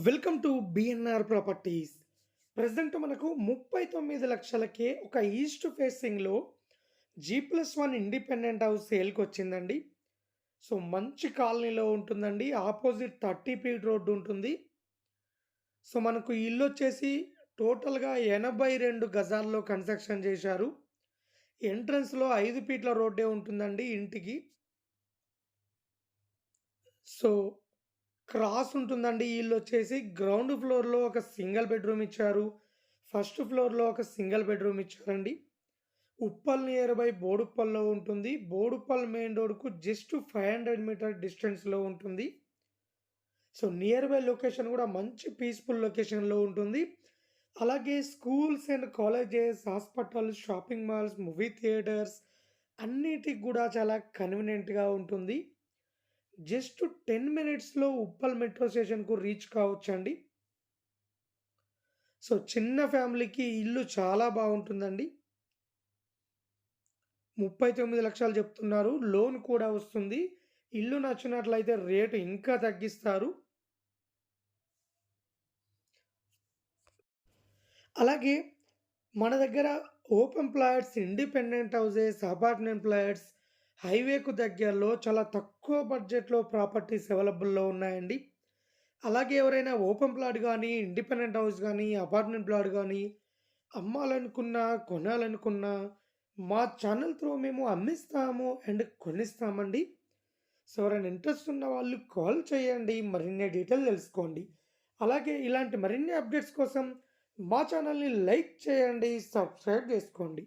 Welcome to BNR properties present మనకు ముప్పై తొమ్మిది లక్షలకే ఒక ఈస్ట్ ఫేసింగ్లో G plus one independent house సేల్కి వచ్చిందండి. సో మంచి కాలనీలో ఉంటుందండి. ఆపోజిట్ థర్టీ ఫీట్ రోడ్డు ఉంటుంది. సో మనకు ఇల్లు వచ్చేసి టోటల్గా ఎనభై రెండు గజాల్లో కన్స్ట్రక్షన్ చేశారు. ఎంట్రన్స్లో ఐదు ఫీట్ల రోడ్డే ఉంటుందండి ఇంటికి. సో క్రాస్ ఉంటుందండి. వీళ్ళు వచ్చేసి గ్రౌండ్ ఫ్లోర్లో ఒక సింగిల్ బెడ్రూమ్ ఇచ్చారు. ఫస్ట్ ఫ్లోర్లో ఒక సింగిల్ బెడ్రూమ్ ఇచ్చారండి. ఉప్పల్ నియర్ బై బోడుప్పల్లో ఉంటుంది. బోడుప్పల్ మెయిన్ రోడ్కు జస్ట్ ఫైవ్ హండ్రెడ్ మీటర్ డిస్టెన్స్లో ఉంటుంది. సో నియర్ బై లొకేషన్ కూడా మంచి పీస్ఫుల్ లొకేషన్లో ఉంటుంది. అలాగే schools and colleges hospitals shopping malls movie theatres అన్నిటికి కూడా చాలా కన్వీనియంట్గా ఉంటుంది. జస్ట్ టెన్ మినిట్స్లో ఉప్పల్ మెట్రో స్టేషన్కు రీచ్ కావచ్చండి. సో చిన్న ఫ్యామిలీకి ఇల్లు చాలా బాగుంటుందండి. ముప్పై తొమ్మిది లక్షలు చెప్తున్నారు. లోన్ కూడా వస్తుంది. ఇల్లు నచ్చినట్లయితే రేటు ఇంకా తగ్గిస్తారు. అలాగే మన దగ్గర open plots independent houses apartment plots హైవేకు దగ్గరలో చాలా తక్కువ బడ్జెట్లో ప్రాపర్టీస్ అవైలబుల్లో ఉన్నాయండి. అలాగే ఎవరైనా ఓపెన్ ప్లాట్ కానీ ఇండిపెండెంట్ హౌస్ కానీ అపార్ట్మెంట్ ప్లాట్ కానీ అమ్మాలనుకున్నా కొనాలనుకున్నా మా ఛానల్ త్రూ మేము అమ్మిస్తాము అండ్ కొనిస్తామండి. సో ఎవరైనా ఇంట్రెస్ట్ ఉన్న వాళ్ళు కాల్ చేయండి మరిన్ని డీటెయిల్ తెలుసుకోండి. అలాగే ఇలాంటి మరిన్ని అప్డేట్స్ కోసం మా ఛానల్ని లైక్ చేయండి సబ్స్క్రైబ్ చేసుకోండి.